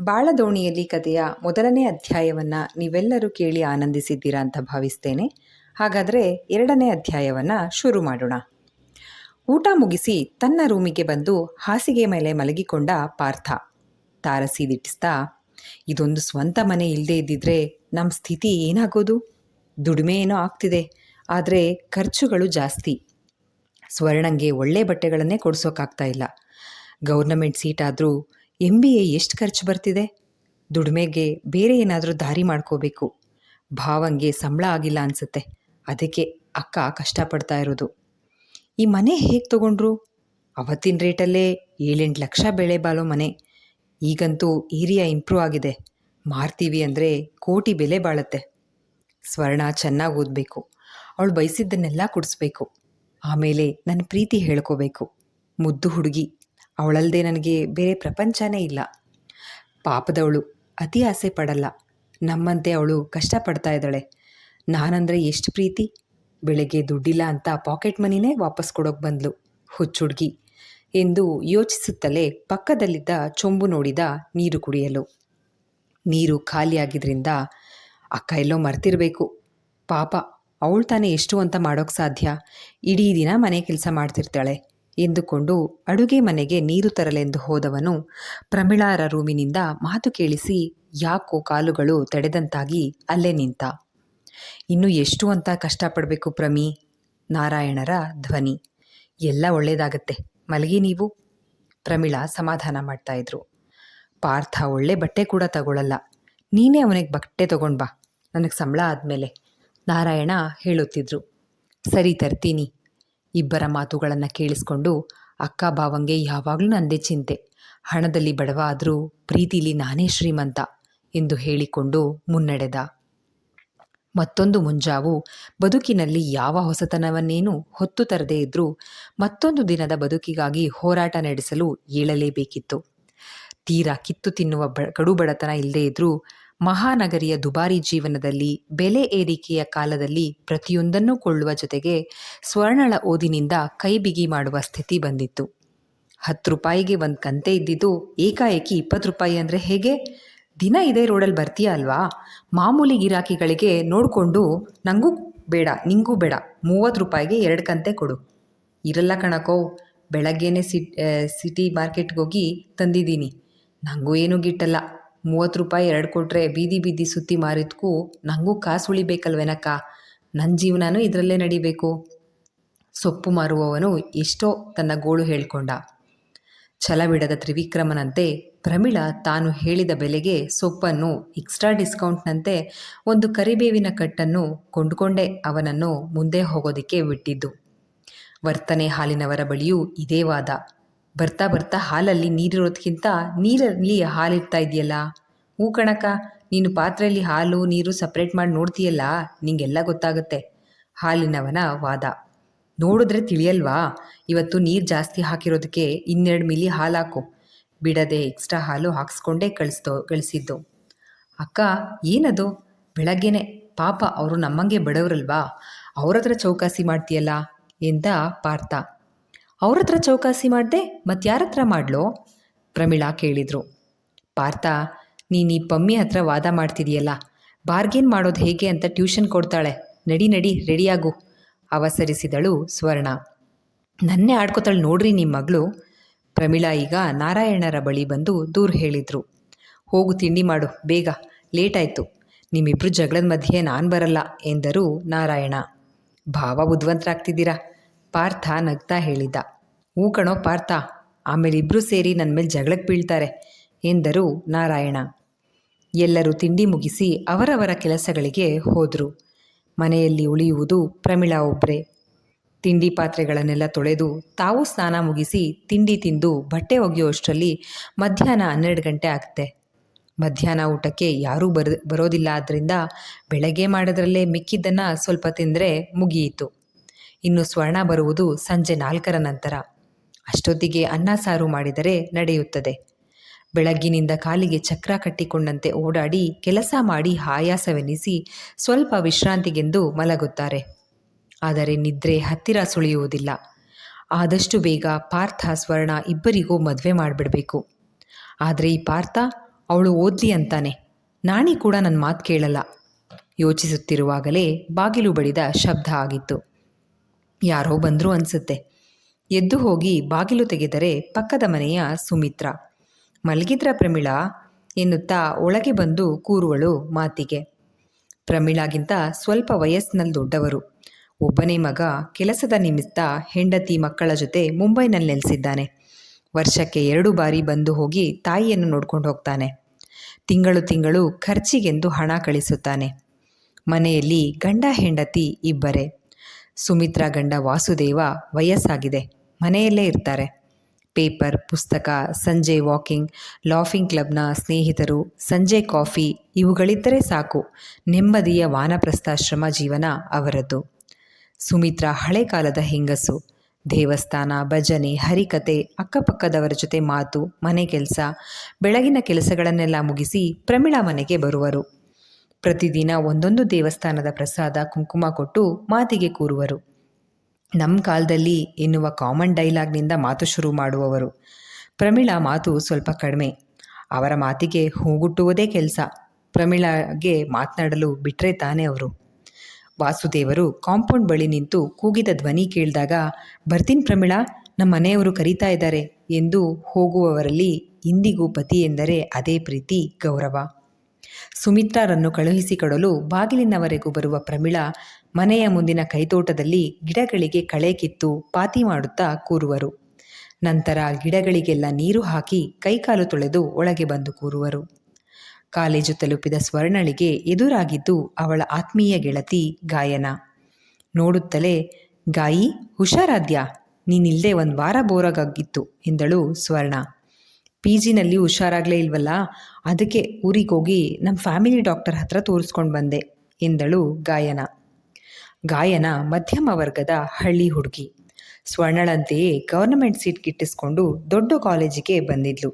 ಬಾಳದೋಣಿಯಲ್ಲಿ ಕಥೆಯ ಮೊದಲನೇ ಅಧ್ಯಾಯವನ್ನು ನೀವೆಲ್ಲರೂ ಕೇಳಿ ಆನಂದಿಸಿದ್ದೀರಾ ಅಂತ ಭಾವಿಸ್ತೇನೆ. ಹಾಗಾದರೆ ಎರಡನೇ ಅಧ್ಯಾಯವನ್ನು ಶುರು ಮಾಡೋಣ. ಊಟ ಮುಗಿಸಿ ತನ್ನ ರೂಮಿಗೆ ಬಂದು ಹಾಸಿಗೆ ಮೇಲೆ ಮಲಗಿಕೊಂಡ ಪಾರ್ಥ. ತಾರಸಿ ದಿಟ್ಟಿಸ್ತಾ ಇದೊಂದು ಸ್ವಂತ ಮನೆ ಇಲ್ಲದೆ ಇದ್ದಿದ್ರೆ ನಮ್ಮ ಸ್ಥಿತಿ ಏನಾಗೋದು? ದುಡಿಮೆ ಏನೋ ಆಗ್ತಿದೆ, ಆದರೆ ಖರ್ಚುಗಳು ಜಾಸ್ತಿ. ಸ್ವರ್ಣಂಗೆ ಒಳ್ಳೆ ಬಟ್ಟೆಗಳನ್ನೇ ಕೊಡ್ಸೋಕ್ಕಾಗ್ತಾ ಇಲ್ಲ. ಗೌರ್ನಮೆಂಟ್ ಸೀಟ್ ಆದರೂ ಎಂ ಬಿ ಎ ಎಷ್ಟು ಖರ್ಚು ಬರ್ತಿದೆ? ದುಡಿಮೆಗೆ ಬೇರೆ ಏನಾದರೂ ದಾರಿ ಮಾಡ್ಕೋಬೇಕು. ಭಾವಂಗೆ ಸಂಬಳ ಆಗಿಲ್ಲ ಅನಿಸುತ್ತೆ. ಅದಕ್ಕೆ ಅಕ್ಕ ಕಷ್ಟಪಡ್ತಾ ಇರೋದು. ಈ ಮನೆ ಹೇಗೆ ತಗೊಂಡ್ರು? ಅವತ್ತಿನ ರೇಟಲ್ಲೇ ಏಳೆಂಟು ಲಕ್ಷ ಬೆಳೆ ಬಾಳೋ ಮನೆ. ಈಗಂತೂ ಏರಿಯಾ ಇಂಪ್ರೂವ್ ಆಗಿದೆ. ಮಾರ್ತೀವಿ ಅಂದರೆ ಕೋಟಿ ಬೆಲೆ ಬಾಳುತ್ತೆ. ಸ್ವರ್ಣ ಚೆನ್ನಾಗಿ ಓದಬೇಕು. ಅವಳು ಬಯಸಿದ್ದನ್ನೆಲ್ಲ ಕೊಡಿಸ್ಬೇಕು. ಆಮೇಲೆ ನನ್ನ ಪ್ರೀತಿ ಹೇಳ್ಕೋಬೇಕು. ಮುದ್ದು ಹುಡುಗಿ ಅವಳಲ್ಲದೆ ನನಗೆ ಬೇರೆ ಪ್ರಪಂಚನೇ ಇಲ್ಲ. ಪಾಪದವಳು ಅತಿ ಆಸೆ ಪಡಲ್ಲ. ನಮ್ಮಂತೆ ಅವಳು ಕಷ್ಟಪಡ್ತಾ ಇದ್ದಾಳೆ. ನಾನಂದರೆ ಎಷ್ಟು ಪ್ರೀತಿ? ಬೆಳಗ್ಗೆ ದುಡ್ಡಿಲ್ಲ ಅಂತ ಪಾಕೆಟ್ ಮನಿನೇ ವಾಪಸ್ ಕೊಡೋಕೆ ಬಂದ್ಲು ಹುಚ್ಚುಡ್ಗಿ ಎಂದು ಯೋಚಿಸುತ್ತಲೇ ಪಕ್ಕದಲ್ಲಿದ್ದ ಚೊಂಬು ನೋಡಿದ ನೀರು ಕುಡಿಯಲು. ನೀರು ಖಾಲಿಯಾಗಿದ್ರಿಂದ ಅಕ್ಕ ಎಲ್ಲೋ ಮರ್ತಿರಬೇಕು. ಪಾಪ, ಅವಳು ತಾನೇ ಎಷ್ಟು ಅಂತ ಮಾಡೋಕ್ಕೆ ಸಾಧ್ಯ? ಇಡೀ ದಿನ ಮನೆ ಕೆಲಸ ಮಾಡ್ತಿರ್ತಾಳೆ. ಎಂದುಕೊಂಡು ಅಡುಗೆ ಮನೆಗೆ ನೀರು ತರಲೆಂದು ಹೋದವನು ಪ್ರಮಿಳಾರ ರೂಮಿನಿಂದ ಮಾತು ಕೇಳಿಸಿ, ಯಾಕೋ ಕಾಲುಗಳು ತಡೆದಂತಾಗಿ ಅಲ್ಲೇ ನಿಂತ. ಇನ್ನು ಎಷ್ಟು ಅಂತ ಕಷ್ಟಪಡಬೇಕು ಪ್ರಮಿ? ನಾರಾಯಣರ ಧ್ವನಿ. ಎಲ್ಲ ಒಳ್ಳೇದಾಗತ್ತೆ. ಮಲಗಿ ನೀವು. ಪ್ರಮಿಳಾ ಸಮಾಧಾನ ಮಾಡ್ತಾ ಇದ್ರು. ಪಾರ್ಥ ಒಳ್ಳೆ ಬಟ್ಟೆ ಕೂಡ ತಗೊಳ್ಳಲ್ಲ ನೀನೇ ಅವನಿಗೆ ಬಟ್ಟೆ ತಗೊಂಡ್ ಬಾ. ನನಗೆ ಸಂಬಳ ಆದಮೇಲೆ. ನಾರಾಯಣ ಹೇಳುತ್ತಿದ್ರು. ಸರಿ ತರ್ತೀನಿ. ಇಬ್ಬರ ಮಾತುಗಳನ್ನು ಕೇಳಿಸ್ಕೊಂಡು, ಅಕ್ಕ ಭಾವಂಗೆ ಯಾವಾಗಲೂ ನಂದೇ ಚಿಂತೆ. ಹಣದಲ್ಲಿ ಬಡವ ಆದರೂ ಪ್ರೀತಿಲಿ ನಾನೇ ಶ್ರೀಮಂತ ಎಂದು ಹೇಳಿಕೊಂಡು ಮುನ್ನಡೆದ. ಮತ್ತೊಂದು ಮುಂಜಾವು, ಬದುಕಿನಲ್ಲಿ ಯಾವ ಹೊಸತನವನ್ನೇನೂ ಹೊತ್ತು ತರದೇ ಇದ್ದರೂ ಮತ್ತೊಂದು ದಿನದ ಬದುಕಿಗಾಗಿ ಹೋರಾಟ ನಡೆಸಲು ಏಳಲೇಬೇಕಿತ್ತು. ತೀರಾ ಕಿತ್ತು ತಿನ್ನುವ ಬ ಕಡುಬಡತನ ಇಲ್ಲದೇ ಇದ್ರೂ ಮಹಾನಗರಿಯ ದುಬಾರಿ ಜೀವನದಲ್ಲಿ ಬೆಲೆ ಏರಿಕೆಯ ಕಾಲದಲ್ಲಿ ಪ್ರತಿಯೊಂದನ್ನೂ ಕೊಳ್ಳುವ ಜೊತೆಗೆ ಸ್ವರ್ಣಳ ಓದಿನಿಂದ ಕೈಬಿಗಿ ಮಾಡುವ ಸ್ಥಿತಿ ಬಂದಿತ್ತು. ಹತ್ತು ರೂಪಾಯಿಗೆ ಒಂದು ಕಂತೆ ಇದ್ದಿದ್ದು ಏಕಾಏಕಿ ಇಪ್ಪತ್ತು ರೂಪಾಯಿ ಅಂದರೆ ಹೇಗೆ? ದಿನ ಇದೇ ರೋಡಲ್ಲಿ ಬರ್ತೀಯ ಅಲ್ವಾ? ಮಾಮೂಲಿ ಗಿರಾಕಿಗಳಿಗೆ ನೋಡಿಕೊಂಡು ನನಗೂ ಬೇಡ, ನಿಂಗೂ ಬೇಡ, ಮೂವತ್ತು ರೂಪಾಯಿಗೆ ಎರಡು ಕಂತೆ ಕೊಡು. ಇರಲ್ಲ ಕಣಕೋ, ಬೆಳಗ್ಗೆನೇ ಸಿಟ್ ಮಾರ್ಕೆಟ್ಗೆ ಹೋಗಿ ತಂದಿದ್ದೀನಿ. ನನಗೂ ಏನೂ ಗಿಟ್ಟಲ್ಲ. ಮೂವತ್ತು ರೂಪಾಯಿ ಎರಡು ಕೊಟ್ಟರೆ ಬೀದಿ ಬೀದಿ ಸುತ್ತಿ ಮಾರಿದ್ಕೂ ನನಗೂ ಕಾಸು ಉಳಿಬೇಕಲ್ವೇನಕ್ಕ ನನ್ನ ಜೀವನನೂ ಇದರಲ್ಲೇ ನಡಿಬೇಕು. ಸೊಪ್ಪು ಮಾರುವವನು ಎಷ್ಟೋ ತನ್ನ ಗೋಳು ಹೇಳ್ಕೊಂಡ. ಛಲಬಿಡದ ತ್ರಿವಿಕ್ರಮನಂತೆ ಪ್ರಮಿಳ ತಾನು ಹೇಳಿದ ಬೆಲೆಗೆ ಸೊಪ್ಪನ್ನು ಎಕ್ಸ್ಟ್ರಾ ಡಿಸ್ಕೌಂಟ್ನಂತೆ ಒಂದು ಕರಿಬೇವಿನ ಕಟ್ಟನ್ನು ಕೊಂಡುಕೊಂಡೇ ಅವನನ್ನು ಮುಂದೆ ಹೋಗೋದಕ್ಕೆ ಬಿಟ್ಟಿದ್ದು. ವರ್ತನೆ ಹಾಲಿನವರ ಬಳಿಯೂ ಇದೇ ವಾದ. ಬರ್ತಾ ಬರ್ತಾ ಹಾಲಲ್ಲಿ ನೀರಿರೋದಕ್ಕಿಂತ ನೀರಲ್ಲಿ ಹಾಲಿರ್ತಾ ಇದೆಯಲ್ಲ ಹ್ಞೂ ಕಣಕ, ನೀನು ಪಾತ್ರೆಯಲ್ಲಿ ಹಾಲು, ನೀರು ಸಪ್ರೇಟ್ ಮಾಡಿ ನೋಡ್ತೀಯಲ್ಲ? ನಿಂಗೆಲ್ಲ ಗೊತ್ತಾಗುತ್ತೆ. ಹಾಲಿನವನ ವಾದ. ನೋಡಿದ್ರೆ ತಿಳಿಯಲ್ವಾ? ಇವತ್ತು ನೀರು ಜಾಸ್ತಿ ಹಾಕಿರೋದಕ್ಕೆ ಇನ್ನೆರಡು ಮಿಲಿ ಹಾಲು ಹಾಕು ಬಿಡದೆ ಎಕ್ಸ್ಟ್ರಾ ಹಾಲು ಹಾಕ್ಸ್ಕೊಂಡೇ ಕಳಿಸ್ತೋ ಕಳಿಸಿದ್ದು. ಅಕ್ಕ, ಏನದು? ಬೆಳಗ್ಗೆನೆ. ಪಾಪ, ಅವರು ನಮ್ಮಂಗೆ ಬಡವರಲ್ವಾ? ಅವ್ರ ಹತ್ರ ಚೌಕಾಸಿ ಮಾಡ್ತೀಯಲ್ಲ? ಎಂದ ಪಾರ್ಥ. ಅವ್ರ ಹತ್ರ ಚೌಕಾಸಿ ಮಾಡಿದೆ ಮತ್ತು ಯಾರ ಹತ್ರ ಮಾಡ್ಲೋ? ಪ್ರಮಿಳಾ ಕೇಳಿದರು. ಪಾರ್ಥ, ನೀನು ಈ ಪಮ್ಮಿ ಹತ್ರ ವಾದ ಮಾಡ್ತಿದೀಯಲ್ಲ, ಬಾರ್ಗೇನ್ ಮಾಡೋದು ಹೇಗೆ ಅಂತ ಟ್ಯೂಷನ್ ಕೊಡ್ತಾಳೆ, ನಡಿ ನಡಿ, ರೆಡಿಯಾಗು, ಅವಸರಿಸಿದಳು ಸ್ವರ್ಣ. ನನ್ನೇ ಆಡ್ಕೋತಾಳೆ ನೋಡ್ರಿ ನಿಮ್ಮ ಮಗಳು, ಪ್ರಮಿಳಾ ಈಗ ನಾರಾಯಣರ ಬಳಿ ಬಂದು ದೂರು ಹೇಳಿದರು. ಹೋಗು, ತಿಂಡಿ ಮಾಡು, ಬೇಗ ಲೇಟ್ ಆಯಿತು ನಿಮ್ಮಿಬ್ರು ಜಗಳದ ಮಧ್ಯೆ ನಾನು ಬರಲ್ಲ ಎಂದರು ನಾರಾಯಣ. ಭಾವ ಬುದ್ಧಿವಂತರಾಗ್ತಿದ್ದೀರಾ ಪಾರ್ಥ ನಗ್ತಾ ಹೇಳಿದ್ದ ಹೂ ಕಣೋ ಪಾರ್ಥ, ಆಮೇಲೆ ಇಬ್ಬರೂ ಸೇರಿ ನನ್ನ ಮೇಲೆ ಜಗಳಕ್ಕೆ ಬೀಳ್ತಾರೆ ಎಂದರು ನಾರಾಯಣ. ಎಲ್ಲರೂ ತಿಂಡಿ ಮುಗಿಸಿ ಅವರವರ ಕೆಲಸಗಳಿಗೆ ಹೋದರು. ಮನೆಯಲ್ಲಿ ಉಳಿಯುವುದು ಪ್ರಮಿಳಾ ಒಬ್ಬರೇ ತಿಂಡಿ ಪಾತ್ರೆಗಳನ್ನೆಲ್ಲ ತೊಳೆದು ತಾವು ಸ್ನಾನ ಮುಗಿಸಿ ತಿಂಡಿ ತಿಂದು ಬಟ್ಟೆ ಒಗೆಯುವಷ್ಟರಲ್ಲಿ ಮಧ್ಯಾಹ್ನ ಹನ್ನೆರಡು ಗಂಟೆ ಆಗುತ್ತೆ. ಮಧ್ಯಾಹ್ನ ಊಟಕ್ಕೆ ಯಾರೂ ಬರ, ಬರೋದಿಲ್ಲ ಆದ್ದರಿಂದ ಬೆಳಗ್ಗೆ ಮಾಡೋದ್ರಲ್ಲೇ ಮಿಕ್ಕಿದ್ದನ್ನು ಸ್ವಲ್ಪ ತಿಂದರೆ ಮುಗಿಯಿತು. ಇನ್ನು ಸ್ವರ್ಣ ಬರುವುದು ಸಂಜೆ ನಾಲ್ಕರ ನಂತರ. ಅಷ್ಟೊತ್ತಿಗೆ ಅನ್ನ ಸಾರು ಮಾಡಿದರೆ ನಡೆಯುತ್ತದೆ. ಬೆಳಗ್ಗಿನಿಂದ ಕಾಲಿಗೆ ಚಕ್ರ ಕಟ್ಟಿಕೊಂಡಂತೆ ಓಡಾಡಿ ಕೆಲಸ ಮಾಡಿ ಆಯಾಸವೆನಿಸಿ ಸ್ವಲ್ಪ ವಿಶ್ರಾಂತಿಗೆಂದು ಮಲಗುತ್ತಾರೆ. ಆದರೆ ನಿದ್ರೆ ಹತ್ತಿರ ಸುಳಿಯುವುದಿಲ್ಲ. ಆದಷ್ಟು ಬೇಗ ಪಾರ್ಥ, ಸ್ವರ್ಣ ಇಬ್ಬರಿಗೂ ಮದುವೆ ಮಾಡಿಬಿಡಬೇಕು. ಆದರೆ ಈ ಪಾರ್ಥ, ಅವಳು ಓದ್ಲಿ ಅಂತಾನೆ. ನಾಣಿ ಕೂಡ ನನ್ನ ಮಾತು ಕೇಳಲ್ಲ. ಯೋಚಿಸುತ್ತಿರುವಾಗಲೇ ಬಾಗಿಲು ಬಡಿದ ಶಬ್ದ ಆಗಿತ್ತು. ಯಾರೋ ಬಂದರು ಅನಿಸುತ್ತೆ. ಎದ್ದು ಹೋಗಿ ಬಾಗಿಲು ತೆಗೆದರೆ ಪಕ್ಕದ ಮನೆಯ ಸುಮಿತ್ರ. ಮಲಗಿದ್ರ ಪ್ರಮಿಳಾ ಎನ್ನುತ್ತಾ ಒಳಗೆ ಬಂದು ಕೂರುವಳು ಮಾತಿಗೆ. ಪ್ರಮೀಳಾಗಿಂತ ಸ್ವಲ್ಪ ವಯಸ್ಸಿನಲ್ಲಿ ದೊಡ್ಡವರು. ಒಬ್ಬನೇ ಮಗ ಕೆಲಸದ ನಿಮಿತ್ತ ಹೆಂಡತಿ ಮಕ್ಕಳ ಜೊತೆ ಮುಂಬೈನಲ್ಲಿ ನೆಲೆಸಿದ್ದಾನೆ. ವರ್ಷಕ್ಕೆ ಎರಡು ಬಾರಿ ಬಂದು ಹೋಗಿ ತಾಯಿಯನ್ನು ನೋಡ್ಕೊಂಡು ಹೋಗ್ತಾನೆ. ತಿಂಗಳು ತಿಂಗಳು ಖರ್ಚಿಗೆಂದು ಹಣ ಕಳಿಸುತ್ತಾನೆ. ಮನೆಯಲ್ಲಿ ಗಂಡ ಹೆಂಡತಿ ಇಬ್ಬರೇ. ಸುಮಿತ್ರಾ ಗಂಡ ವಾಸುದೇವ ವಯಸ್ಸಾಗಿದೆ. ಮನೆಯಲ್ಲೇ ಇರ್ತಾರೆ. ಪೇಪರ್, ಪುಸ್ತಕ, ಸಂಜೆ ವಾಕಿಂಗ್, ಲಾಫಿಂಗ್ ಕ್ಲಬ್ನ ಸ್ನೇಹಿತರು, ಸಂಜೆ ಕಾಫಿ ಇವುಗಳಿದ್ದರೆ ಸಾಕು. ನೆಮ್ಮದಿಯ ವಾನಪ್ರಸ್ಥಾಶ್ರಮ ಜೀವನ ಅವರದ್ದು. ಸುಮಿತ್ರಾ ಹಳೆ ಕಾಲದ ಹೆಂಗಸು. ದೇವಸ್ಥಾನ, ಭಜನೆ, ಹರಿಕತೆ, ಅಕ್ಕಪಕ್ಕದವರ ಜೊತೆ ಮಾತು, ಮನೆ ಕೆಲಸ, ಬೆಳಗಿನ ಕೆಲಸಗಳನ್ನೆಲ್ಲ ಮುಗಿಸಿ ಪ್ರಮಿಳಾ ಮನೆಗೆ ಬರುವರು. ಪ್ರತಿದಿನ ಒಂದೊಂದು ದೇವಸ್ಥಾನದ ಪ್ರಸಾದ ಕುಂಕುಮ ಕೊಟ್ಟು ಮಾತಿಗೆ ಕೂರುವರು. ನಮ್ಮ ಕಾಲದಲ್ಲಿ ಎನ್ನುವ ಕಾಮನ್ ಡೈಲಾಗ್ನಿಂದ ಮಾತು ಶುರು ಮಾಡುವವರು. ಪ್ರಮಿಳಾ ಮಾತು ಸ್ವಲ್ಪ ಕಡಿಮೆ. ಅವರ ಮಾತಿಗೆ ಹೂಗುಟ್ಟುವುದೇ ಕೆಲಸ. ಪ್ರಮಿಳಾಗೆ ಮಾತನಾಡಲು ಬಿಟ್ಟರೆ ತಾನೇ ಅವರು. ವಾಸುದೇವರು ಕಾಂಪೌಂಡ್ ಬಳಿ ನಿಂತು ಕೂಗಿದ ಧ್ವನಿ ಕೇಳಿದಾಗ, ಬರ್ತೀನಿ ಪ್ರಮಿಳಾ, ನಮ್ಮ ಮನೆಯವರು ಕರೀತಾ ಇದ್ದಾರೆ ಎಂದು ಹೋಗುವವರಲ್ಲಿ ಇಂದಿಗೂ ಪತಿ ಎಂದರೆ ಅದೇ ಪ್ರೀತಿ, ಗೌರವ. ಸುಮಿತ್ರಾರನ್ನು ಕಳುಹಿಸಿಕೊಡಲು ಬಾಗಿಲಿನವರೆಗೂ ಬರುವ ಪ್ರಮಿಳಾ ಮನೆಯ ಮುಂದಿನ ಕೈತೋಟದಲ್ಲಿ ಗಿಡಗಳಿಗೆ ಕಳೆ ಕಿತ್ತು ಪಾತಿ ಮಾಡುತ್ತಾ ಕೂರುವರು. ನಂತರ ಗಿಡಗಳಿಗೆಲ್ಲ ನೀರು ಹಾಕಿ ಕೈಕಾಲು ತೊಳೆದು ಒಳಗೆ ಬಂದು ಕೂರುವರು. ಕಾಲೇಜು ತಲುಪಿದ ಸ್ವರ್ಣಳಿಗೆ ಎದುರಾಗಿದ್ದು ಅವಳ ಆತ್ಮೀಯ ಗೆಳತಿ ಗಾಯನ. ನೋಡುತ್ತಲೇ, ಗಾಯಿ, ಹುಷಾರಾದ್ಯಾ? ನೀನಿಲ್ಲದೆ ಒಂದು ವಾರ ಬೋರಾಗಿತ್ತು ಎಂದಳು ಸ್ವರ್ಣ. ಪಿ ಜಿನಲ್ಲಿ ಹುಷಾರಾಗಲೇ ಇಲ್ವಲ್ಲ? ಅದಕ್ಕೆ ಊರಿಗೆ ಹೋಗಿ ನಮ್ಮ ಫ್ಯಾಮಿಲಿ ಡಾಕ್ಟರ್ ಹತ್ರ ತೋರಿಸ್ಕೊಂಡು ಬಂದೆ, ಎಂದಳು ಗಾಯನ. ಗಾಯನ ಮಧ್ಯಮ ವರ್ಗದ ಹಳ್ಳಿ ಹುಡುಗಿ. ಸ್ವರ್ಣಳಂತೆಯೇ ಗವರ್ನಮೆಂಟ್ ಸೀಟ್ ಗಿಟ್ಟಿಸ್ಕೊಂಡು ದೊಡ್ಡ ಕಾಲೇಜಿಗೆ ಬಂದಿದ್ಲು.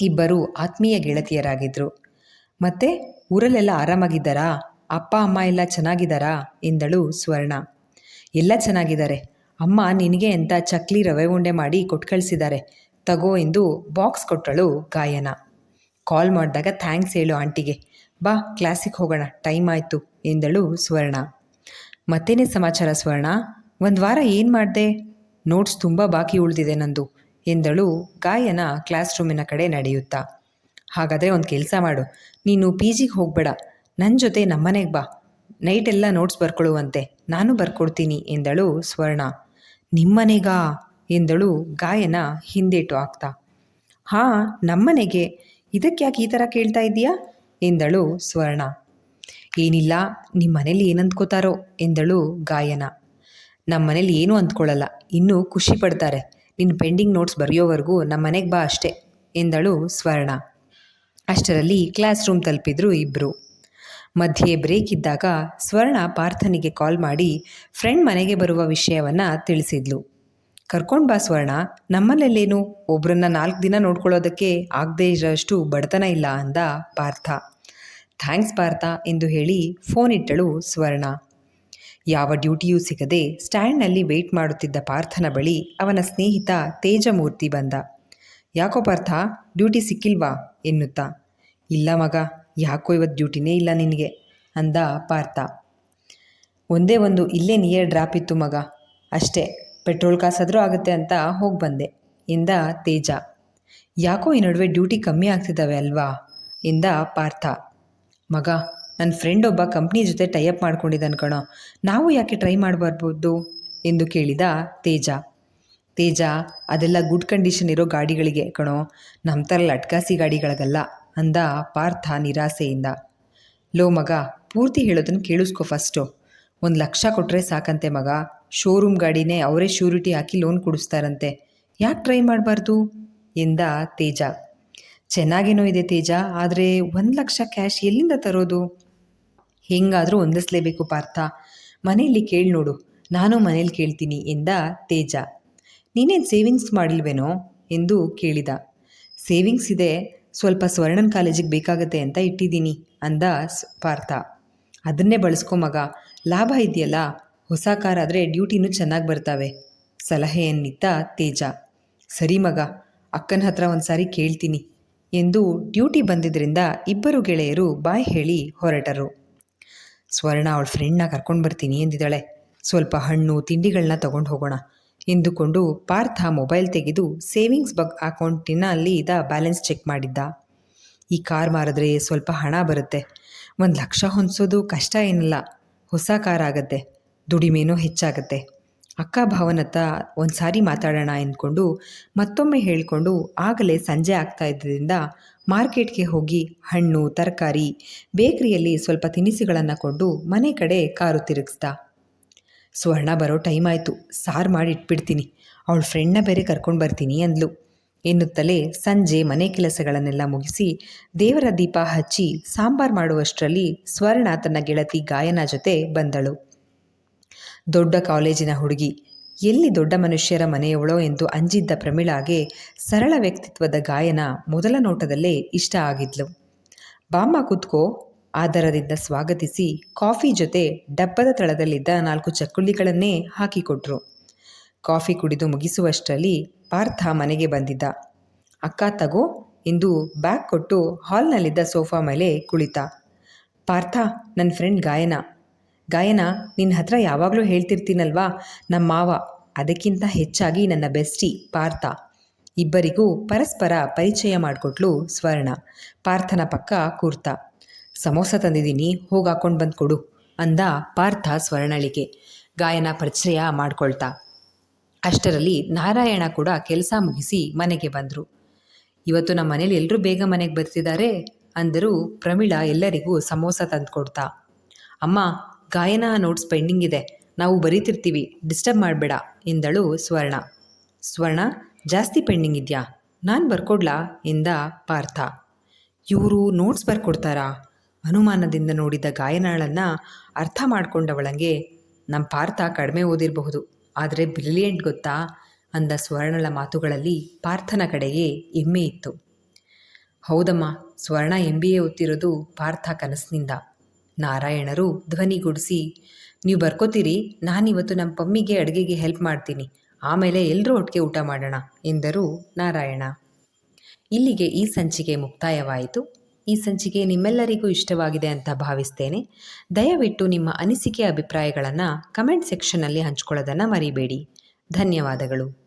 ಇಬ್ಬರು ಆತ್ಮೀಯ ಗೆಳತಿಯರಾಗಿದ್ದರು ಮತ್ತೆ ಊರಲ್ಲೆಲ್ಲ ಆರಾಮಾಗಿದ್ದಾರಾ? ಅಪ್ಪ, ಅಮ್ಮ ಎಲ್ಲ ಚೆನ್ನಾಗಿದ್ದಾರಾ? ಎಂದಳು ಸ್ವರ್ಣ. ಎಲ್ಲ ಚೆನ್ನಾಗಿದ್ದಾರೆ. ಅಮ್ಮ ನಿನಗೆ ಅಂತ ಚಕ್ಲಿ ರವೆ ಉಂಡೆ ಮಾಡಿ ಕೊಟ್ಟು ಕಳಿಸಿದ್ದಾರೆ ತಗೋ ಎಂದು ಬಾಕ್ಸ್ ಕೊಟ್ಟಳು ಗಾಯನ. ಕಾಲ್ ಮಾಡಿದಾಗ ಥ್ಯಾಂಕ್ಸ್ ಹೇಳು ಆಂಟಿಗೆ. ಬಾ, ಕ್ಲಾಸಿಗೆ ಹೋಗೋಣ, ಟೈಮ್ ಆಯಿತು ಎಂದಳು ಸ್ವರ್ಣ. ಮತ್ತೇನೇ ಸಮಾಚಾರ ಸ್ವರ್ಣ? ಒಂದು ವಾರ ಏನು ಮಾಡಿದೆ? ನೋಟ್ಸ್ ತುಂಬ ಬಾಕಿ ಉಳಿದಿದೆ ನಂದು ಎಂದಳು ಗಾಯನ ಕ್ಲಾಸ್ ರೂಮಿನ ಕಡೆ ನಡೆಯುತ್ತಾ. ಹಾಗಾದರೆ ಒಂದು ಕೆಲಸ ಮಾಡು, ನೀನು ಪಿ ಜಿಗೆ ಹೋಗಬೇಡ ನನ್ನ ಜೊತೆ ನಮ್ಮನೆಗೆ ಬಾ. ನೈಟೆಲ್ಲ ನೋಟ್ಸ್ ಬರ್ಕೊಳ್ಳುವಂತೆ ನಾನು ಬರ್ಕೊಡ್ತೀನಿ ಎಂದಳು ಸ್ವರ್ಣ. ನಿಮ್ಮನೆಗಾ? ಎಂದಳು ಗಾಯನ ಹಿಂದೇಟು ಆಗ್ತಾ. ಹಾ, ನಮ್ಮನೆಗೆ. ಇದಕ್ಕೆ ಯಾಕೆ ಈ ಥರ ಕೇಳ್ತಾ ಇದ್ದೀಯಾ? ಎಂದಳು ಸ್ವರ್ಣ. ಏನಿಲ್ಲ ನಿಮ್ಮ ಮನೇಲಿ ಏನಂದ್ಕೋತಾರೋ ಎಂದಳು ಗಾಯನ. ನಮ್ಮ ಮನೇಲಿ ಏನೂ ಅಂದ್ಕೊಳ್ಳಲ್ಲ ಇನ್ನೂ ಖುಷಿ ಪಡ್ತಾರೆ. ನಿನ್ನ ಪೆಂಡಿಂಗ್ ನೋಟ್ಸ್ ಬರೆಯೋವರೆಗೂ ನಮ್ಮ ಮನೆಗೆ ಬಾ ಅಷ್ಟೇ, ಎಂದಳು ಸ್ವರ್ಣ. ಅಷ್ಟರಲ್ಲಿ ಕ್ಲಾಸ್ ರೂಮ್ ತಲುಪಿದ್ರು ಇಬ್ಬರು ಮಧ್ಯೆ ಬ್ರೇಕ್ ಇದ್ದಾಗ ಸ್ವರ್ಣ ಪಾರ್ಥನಿಗೆ ಕಾಲ್ ಮಾಡಿ ಫ್ರೆಂಡ್ ಮನೆಗೆ ಬರುವ ವಿಷಯವನ್ನು ತಿಳಿಸಿದ್ಲು. ಕರ್ಕೊಂಡು ಬಾ ಸ್ವರ್ಣ. ನಮ್ಮಲ್ಲೆಲ್ಲೇನು? ಒಬ್ಬರನ್ನ ನಾಲ್ಕು ದಿನ ನೋಡ್ಕೊಳ್ಳೋದಕ್ಕೆ ಆಗದೇ ಇರೋಷ್ಟು ಬಡತನ ಇಲ್ಲ ಅಂದ ಪಾರ್ಥ. ಥ್ಯಾಂಕ್ಸ್ ಪಾರ್ಥ ಎಂದು ಹೇಳಿ ಫೋನ್ ಇಟ್ಟಳು ಸ್ವರ್ಣ. ಯಾವ ಡ್ಯೂಟಿಯೂ ಸಿಗದೆ ಸ್ಟ್ಯಾಂಡ್ನಲ್ಲಿ ವೆಯ್ಟ್ ಮಾಡುತ್ತಿದ್ದ ಪಾರ್ಥನ ಬಳಿ ಅವನ ಸ್ನೇಹಿತ ತೇಜಮೂರ್ತಿ ಬಂದ. ಯಾಕೋ ಪಾರ್ಥ, ಡ್ಯೂಟಿ ಸಿಕ್ಕಿಲ್ವಾ? ಎನ್ನುತ್ತಾ. ಇಲ್ಲ ಮಗ, ಯಾಕೋ ಇವತ್ತು ಡ್ಯೂಟಿನೇ ಇಲ್ಲ ನಿನಗೆ? ಅಂದ ಪಾರ್ಥ. ಒಂದೇ ಒಂದು ಇಲ್ಲೇ ನಿಯರ್ ಡ್ರಾಪ್ ಇತ್ತು ಮಗ. ಅಷ್ಟೇ. ಪೆಟ್ರೋಲ್ ಕಾಸಾದರೂ ಆಗುತ್ತೆ ಅಂತ ಹೋಗಿ ಬಂದೆ. ಇಂದ ತೇಜ. ಯಾಕೋ ಈ ನಡುವೆ ಡ್ಯೂಟಿ ಕಮ್ಮಿ ಆಗ್ತಿದ್ದಾವೆ ಅಲ್ವಾ? ಇಂದ ಪಾರ್ಥ. ಮಗ ನನ್ನ ಫ್ರೆಂಡ್ ಒಬ್ಬ ಕಂಪ್ನಿ ಜೊತೆ ಟೈಅಪ್ ಮಾಡ್ಕೊಂಡಿದ್ದಾನೆ ಕಣೋ. ನಾವು ಯಾಕೆ ಟ್ರೈ ಮಾಡಬಾರ್ಬೋದು ಎಂದು ಕೇಳಿದ ತೇಜ. ತೇಜ, ಅದೆಲ್ಲ ಗುಡ್ ಕಂಡೀಷನ್ ಇರೋ ಗಾಡಿಗಳಿಗೆ ಕಣೋ. ನಮ್ಮ ಥರ ಲಟ್ಕಾಸಿ ಗಾಡಿಗಳಿಗಲ್ಲ ಅಂದ ಪಾರ್ಥ ನಿರಾಸೆಯಿಂದ. ಲೋ ಮಗ, ಪೂರ್ತಿ ಹೇಳೋದನ್ನು ಕೇಳಿಸ್ಕೊ ಫಸ್ಟು ಒಂದು ಲಕ್ಷ ಕೊಟ್ಟರೆ ಸಾಕಂತೆ ಮಗ. ಶೋರೂಮ್ ಗಾಡಿನೇ ಅವರೇ ಶ್ಯೂರಿಟಿ ಹಾಕಿ ಲೋನ್ ಕೊಡಿಸ್ತಾರಂತೆ. ಯಾಕೆ ಟ್ರೈ ಮಾಡಬಾರ್ದು? ಎಂದ ತೇಜ. ಚೆನ್ನಾಗೇನೋ ಇದೆ ತೇಜ, ಆದರೆ ಒಂದು ಲಕ್ಷ ಕ್ಯಾಶ್ ಎಲ್ಲಿಂದ ತರೋದು? ಹೆಂಗಾದರೂ ಹೊಂದಿಸ್ಲೇಬೇಕು ಪಾರ್ಥ. ಮನೆಯಲ್ಲಿ ಕೇಳಿ ನೋಡು, ನಾನು ಮನೇಲಿ ಕೇಳ್ತೀನಿ ಎಂದ ತೇಜ. ನೀನೇನು ಸೇವಿಂಗ್ಸ್ ಮಾಡಿಲ್ವೇನೋ? ಎಂದು ಕೇಳಿದ. ಸೇವಿಂಗ್ಸ್ ಇದೆ, ಸ್ವಲ್ಪ ಸ್ವರ್ಣನ್ ಕಾಲೇಜಿಗೆ ಬೇಕಾಗತ್ತೆ ಅಂತ ಇಟ್ಟಿದ್ದೀನಿ, ಅಂದ ಪಾರ್ಥ. ಅದನ್ನೇ ಬಳಸ್ಕೊ ಮಗ, ಲಾಭ ಇದೆಯಲ್ಲ? ಹೊಸ ಕಾರ್ ಆದರೆ ಡ್ಯೂಟಿನೂ ಚೆನ್ನಾಗಿ ಬರ್ತಾವೆ. ಸಲಹೆಯನ್ನಿತ್ತ ತೇಜ, ಸರಿ ಮಗ, ಅಕ್ಕನ ಹತ್ರ ಒಂದು ಸಾರಿ ಕೇಳ್ತೀನಿ ಎಂದು ಡ್ಯೂಟಿ ಬಂದಿದ್ದರಿಂದ ಇಬ್ಬರು ಗೆಳೆಯರು ಬಾಯ್ ಹೇಳಿ ಹೊರಟರು. ಸ್ವರ್ಣ ಅವಳ ಫ್ರೆಂಡ್ನ ಕರ್ಕೊಂಡು ಬರ್ತೀನಿ ಎಂದಿದ್ದಾಳೆ. ಸ್ವಲ್ಪ ಹಣ್ಣು ತಿಂಡಿಗಳನ್ನ ತಗೊಂಡು ಹೋಗೋಣ ಎಂದುಕೊಂಡು ಪಾರ್ಥ ಮೊಬೈಲ್ ತೆಗೆದು ಸೇವಿಂಗ್ಸ್ ಬಗ್ ಅಕೌಂಟಿನಲ್ಲಿ ಇದ್ದ ಬ್ಯಾಲೆನ್ಸ್ ಚೆಕ್ ಮಾಡಿದ್ದ. ಈ ಕಾರ್ ಮಾರಿದ್ರೆ ಸ್ವಲ್ಪ ಹಣ ಬರುತ್ತೆ. ಒಂದು ಲಕ್ಷ ಹೊಂದಿಸೋದು ಕಷ್ಟ ಏನಿಲ್ಲ. ಹೊಸ ಕಾರ್ ಆಗತ್ತೆ. ದುಡಿಮೆನೂ ಹೆಚ್ಚಾಗತ್ತೆ. ಅಕ್ಕ ಭಾವನತ್ತ ಒಂದು ಸಾರಿ ಮಾತಾಡೋಣ ಅಂದ್ಕೊಂಡು ಮತ್ತೊಮ್ಮೆ ಹೇಳಿಕೊಂಡು ಆಗಲೇ ಸಂಜೆ ಆಗ್ತಾ ಇದ್ದರಿಂದ ಮಾರ್ಕೆಟ್ಗೆ ಹೋಗಿ ಹಣ್ಣು, ತರಕಾರಿ, ಬೇಕರಿಯಲ್ಲಿ ಸ್ವಲ್ಪ ತಿನಿಸುಗಳನ್ನು ಕೊಂಡು ಮನೆ ಕಡೆ ಕಾರು ತಿರುಗಿಸ್ದ. ಸ್ವರ್ಣ ಬರೋ ಟೈಮ್ ಆಯಿತು. ಸಾರು ಮಾಡಿ ಇಟ್ಬಿಡ್ತೀನಿ ಅವಳ ಫ್ರೆಂಡ್ನ ಬೇರೆ ಕರ್ಕೊಂಡು ಬರ್ತೀನಿ ಅಂದ್ಲು. ಎನ್ನುತ್ತಲೇ ಸಂಜೆ ಮನೆ ಕೆಲಸಗಳನ್ನೆಲ್ಲ ಮುಗಿಸಿ ದೇವರ ದೀಪ ಹಚ್ಚಿ ಸಾಂಬಾರು ಮಾಡುವಷ್ಟರಲ್ಲಿ ಸ್ವರ್ಣ ತನ್ನ ಗೆಳತಿ ಗಾಯನ ಜೊತೆ ಬಂದಳು. ದೊಡ್ಡ ಕಾಲೇಜಿನ ಹುಡುಗಿ. ಎಲ್ಲಿ ದೊಡ್ಡ ಮನುಷ್ಯರ ಮನೆಯವಳೋ ಎಂದು ಅಂಜಿದ್ದ ಪ್ರಮಿಳಾಗೆ ಸರಳ ವ್ಯಕ್ತಿತ್ವದ ಗಾಯನ ಮೊದಲ ನೋಟದಲ್ಲೇ ಇಷ್ಟ ಆಗಿದ್ಲು. ಬಾಮ್ಮ ಕೂತ್ಕೋ, ಆದರದಿಂದ ಸ್ವಾಗತಿಸಿ ಕಾಫಿ ಜೊತೆ ಡಬ್ಬದ ತಳದಲ್ಲಿದ್ದ ನಾಲ್ಕು ಚಕ್ಕುಲಿಗಳನ್ನೇ ಹಾಕಿಕೊಟ್ರು. ಕಾಫಿ ಕುಡಿದು ಮುಗಿಸುವಷ್ಟರಲ್ಲಿ ಪಾರ್ಥ ಮನೆಗೆ ಬಂದಿದ್ದ. ಅಕ್ಕ ತಗೋ, ಎಂದು ಬ್ಯಾಗ್ ಕೊಟ್ಟು ಹಾಲ್ನಲ್ಲಿದ್ದ ಸೋಫಾ ಮೇಲೆ ಕುಳಿತ. ಪಾರ್ಥ ನನ್ನ ಫ್ರೆಂಡ್ ಗಾಯನ. ಗಾಯನ ನಿನ್ನ ಹತ್ರ ಯಾವಾಗಲೂ ಹೇಳ್ತಿರ್ತೀನಲ್ವಾ? ನಮ್ಮ ಮಾವ, ಅದಕ್ಕಿಂತ ಹೆಚ್ಚಾಗಿ ನನ್ನ ಬೆಸ್ಟಿ ಪಾರ್ಥ. ಇಬ್ಬರಿಗೂ ಪರಸ್ಪರ ಪರಿಚಯ ಮಾಡಿಕೊಟ್ಲು ಸ್ವರ್ಣ. ಪಾರ್ಥನ ಪಕ್ಕ ಕೂರ್ತ. ಸಮೋಸ ತಂದಿದ್ದೀನಿ, ಹೋಗಿ ಹಾಕೊಂಡು ಬಂದು ಕೊಡು, ಅಂದ ಪಾರ್ಥ ಸ್ವರ್ಣಳಿಗೆ. ಗಾಯನ ಪರಿಚಯ ಮಾಡ್ಕೊಳ್ತಾ. ಅಷ್ಟರಲ್ಲಿ ನಾರಾಯಣ ಕೂಡ ಕೆಲಸ ಮುಗಿಸಿ ಮನೆಗೆ ಬಂದರು. ಇವತ್ತು ನಮ್ಮ ಮನೇಲಿ ಎಲ್ಲರೂ ಬೇಗ ಮನೆಗೆ ಬರ್ತಿದ್ದಾರೆ ಅಂದರು ಪ್ರಮೀಳಾ ಎಲ್ಲರಿಗೂ ಸಮೋಸ ತಂದುಕೊಡ್ತಾ. ಅಮ್ಮ ಗಾಯನ ನೋಟ್ಸ್ ಪೆಂಡಿಂಗ್ ಇದೆ. ನಾವು ಬರೀತಿರ್ತೀವಿ. ಡಿಸ್ಟರ್ಬ್ ಮಾಡಬೇಡ, ಎಂದಳು ಸ್ವರ್ಣ. ಸ್ವರ್ಣ, ಜಾಸ್ತಿ ಪೆಂಡಿಂಗ್ ಇದೆಯಾ? ನಾನು ಬರ್ಕೊಡ್ಲಾ? ಎಂದ ಪಾರ್ಥ. ಇವರು ನೋಟ್ಸ್ ಬರ್ಕೊಡ್ತಾರಾ? ಅನುಮಾನದಿಂದ ನೋಡಿದ ಗಾಯನಾಳನ್ನು ಅರ್ಥ ಮಾಡಿಕೊಂಡವಳಂಗೆ ನಮ್ಮ ಪಾರ್ಥ ಕಡಿಮೆ ಓದಿರಬಹುದು. ಆದರೆ ಬ್ರಿಲಿಯಂಟ್ ಗೊತ್ತಾ? ಅಂದ ಸ್ವರ್ಣಳ ಮಾತುಗಳಲ್ಲಿ ಪಾರ್ಥನ ಕಡೆಗೆ ಹೆಮ್ಮೆ ಇತ್ತು. ಹೌದಮ್ಮ, ಸ್ವರ್ಣ ಎಂ ಬಿ ಎ ಓದ್ತಿರೋದು ಪಾರ್ಥ ಕನಸಿನಿಂದ. ನಾರಾಯಣರು ಧ್ವನಿಗೂಡಿಸಿ ನೀವು ಬರ್ಕೋತೀರಿ? ನಾನಿವತ್ತು ನಮ್ಮ ಪಮ್ಮಿಗೆ ಅಡುಗೆಗೆ ಹೆಲ್ಪ್ ಮಾಡ್ತೀನಿ. ಆಮೇಲೆ ಎಲ್ಲರೂ ಒಟ್ಟಿಗೆ ಊಟ ಮಾಡೋಣ, ಎಂದರು ನಾರಾಯಣ. ಇಲ್ಲಿಗೆ ಈ ಸಂಚಿಕೆ ಮುಕ್ತಾಯವಾಯಿತು. ಈ ಸಂಚಿಕೆ ನಿಮ್ಮೆಲ್ಲರಿಗೂ ಇಷ್ಟವಾಗಿದೆ ಅಂತ ಭಾವಿಸ್ತೇನೆ. ದಯವಿಟ್ಟು ನಿಮ್ಮ ಅನಿಸಿಕೆ ಅಭಿಪ್ರಾಯಗಳನ್ನು ಕಮೆಂಟ್ ಸೆಕ್ಷನ್ನಲ್ಲಿ ಹಂಚ್ಕೊಳ್ಳೋದನ್ನು ಮರಿಬೇಡಿ. ಧನ್ಯವಾದಗಳು.